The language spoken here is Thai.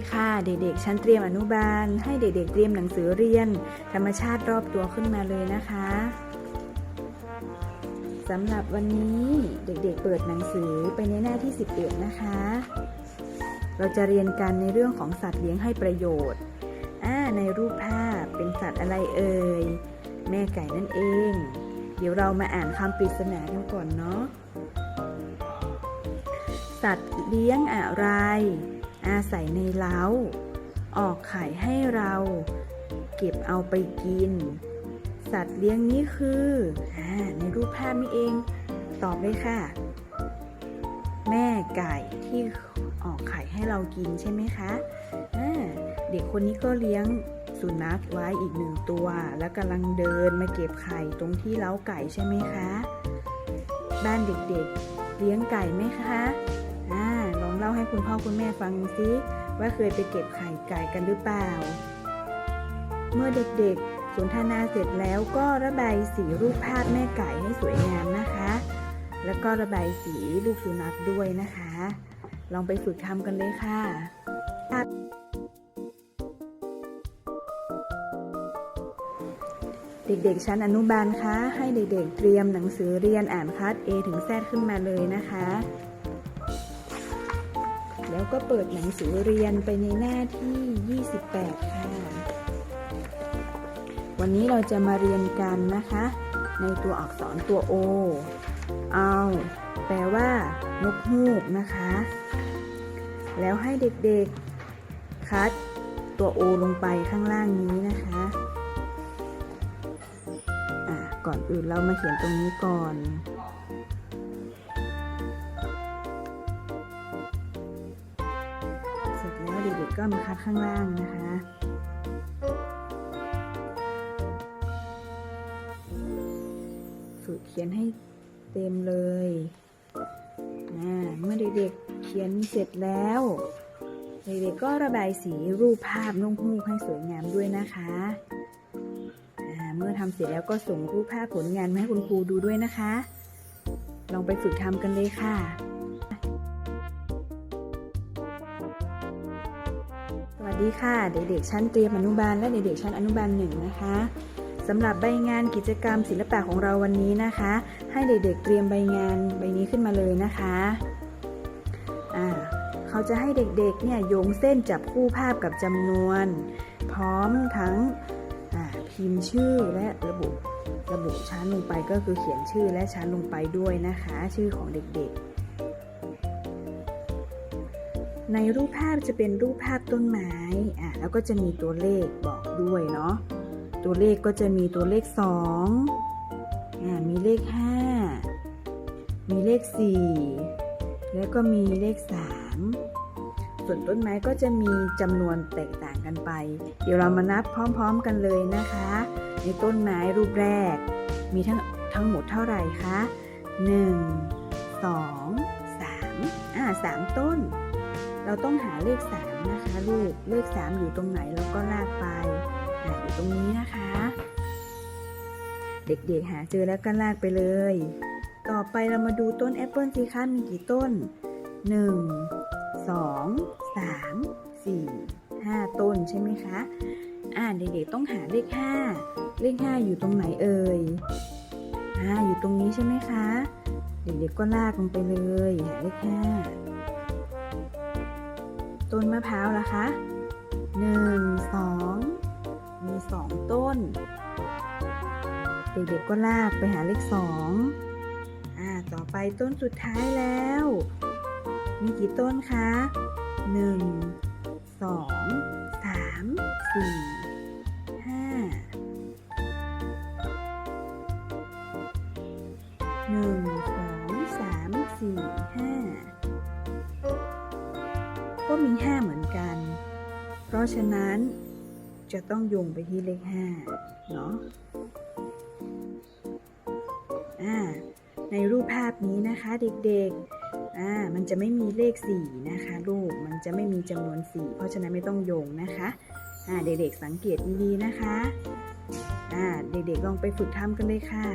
ดีค่ะ เด็กๆ ชั้นเตรียมอนุบาล ให้เด็กๆ เตรียมหนังสือเรียน ธรรมชาติรอบตัวขึ้นมาเลยนะคะสำหรับวันนี้เด็กๆเปิดหนังสือไปในหน้าที่ 11 นะคะ เราจะเรียนกันในเรื่องของสัตว์เลี้ยงให้ประโยชน์ในรูปภาพเป็นสัตว์อะไรเอ่ยแม่ไก่นั่นเอง เดี๋ยวเรามาอ่านคำปริศนากันก่อนเนาะสัตว์เลี้ยงอะไร อาศัยในเล้า ออกไข่ให้เรา เก็บเอาไปกิน สัตว์เลี้ยงนี้คืออในรูปภาพนี้เอง ตอบเลยค่ะ แม่ไก่ที่ออกไข่ให้เรากินใช่ไหมคะเด็กคนนี้ก็เลี้ยงสุนัขไว้อีกหนึ่งตัว แล้วกำลังเดินมาเก็บไข่ตรงที่เล้าไก่ใช่ไหมคะ บ้านเด็กๆเลี้ยงไก่ไหมคะ เล่าให้คุณพ่อคุณแม่ฟังซิว่าเคยไปเก็บไข่ไก่กันหรือเปล่า เมื่อเด็กๆสนทนาเสร็จแล้วก็ระบายสีรูปภาพแม่ไก่ให้สวยงามนะคะ แล้วก็ระบายสีลูกสุนัขด้วยนะคะ ลองไปฝึกทำกันเลยค่ะเด็กๆชั้นอนุบาลคะ ให้เด็กๆเตรียมหนังสือเรียนอ่านคัด A ถึง Z ขึ้นมาเลยนะคะ แล้วก็เปิดหนังสือเรียนไปในหน้าที่ 28 ค่ะ วันนี้เราจะมาเรียนกันนะคะ ในตัวอักษรตัว O เอาแปลว่านกฮูกนะคะ แล้วให้เด็กๆ คัดตัว O ลงไปข้างล่างนี้นะคะะก่อนอื่นเรามาเขียนตรงนี้ก่อน กๆก็มาคัดข้างล่างนะคะฝึกเขียนให้เต็มเลยเมื่อเด็กๆเขียนเสร็จแล้วเด็กๆก็ระบายสีรูปภาพนกฮูกให้สวยงามด้วยนะคะเมื่อทำเสร็จแล้วก็ส่งรูปภาพผลงานมาให้คุณครูดูด้วยนะคะ ลองไปฝึกทำกันเลยค่ะ ดีค่ะ เด็กๆชั้นเตรียมอนุบาลและเด็กๆชั้นอนุบาลหนึ่งนะคะสำหรับใบงานกิจกรรมศิลปะของเราวันนี้นะคะ ให้เด็กๆเตรียมใบงานใบนี้ขึ้นมาเลยนะคะอ่าเขาจะให้เด็กๆเนี่ยโยงเส้นจับคู่ภาพกับจำนวน พร้อมทั้งพิมพ์ชื่อและระบุระบุชั้นลงไปก็คือเขียนชื่อและชั้นลงไปด้วยนะคะ ชื่อของเด็กๆ ในรูปภาพจะเป็นรูปภาพต้นไม้อ่าแล้วก็จะมีตัวเลขบอกด้วยเนาะตัวเลขก็จะมีตัวเลข2อ่ามีเลข 5 มีเลข 4 แล้วก็มีเลข 3 ส่วนต้นไม้ก็จะมีจำนวนแตกต่างกันไป เดี๋ยวเรามานับพร้อมๆกันเลยนะคะ ในต้นไม้รูปแรก มีทั้งทั้งหมดเท่าไหร่คะ 1 2 3อ่า3ต้น เราต้องหาเลข 3 นะคะลูก เลข 3 อยู่ตรงไหนเราก็ลากไปอ่าอยู่ตรงนี้นะคะ เด็กๆหาเจอแล้วก็ลากไปเลย ต่อไปเรามาดูต้นแอปเปิลสิคะมีกี่ต้น 1 2 3 4 5 ต้นใช่ไหมคะ อ่าเด็กๆต้องหาเลข 5 เลข 5 อยู่ตรงไหนเอ่ยอ่าอยู่ตรงนี้ใช่ไหมคะ เด็กๆก็ลากลงไปเลยหาเลข 5 ต้นมะพร้าวล่ะคะ1 2มี2ต้น เด็กๆก็ลากไปหาเลขสอ่าต่อไปต้นสุดท้ายแล้ว มีกี่ต้นคะ1สองสามสี่ ก็มีห้าเหมือนกัน เพราะฉะนั้นจะต้องโยงไปที่เลขห้าเนาะอ่าในรูปภาพนี้นะคะเด็กๆอ่ามันจะไม่มีเลข 4 นะคะลูกมันจะไม่มีจำนวน 4 เพราะฉะนั้นไม่ต้องโยงนะคะอ่าเด็กๆสังเกตดีๆนะคะอ่าเด็กๆลองไปฝึกทำกันเลยค่ะ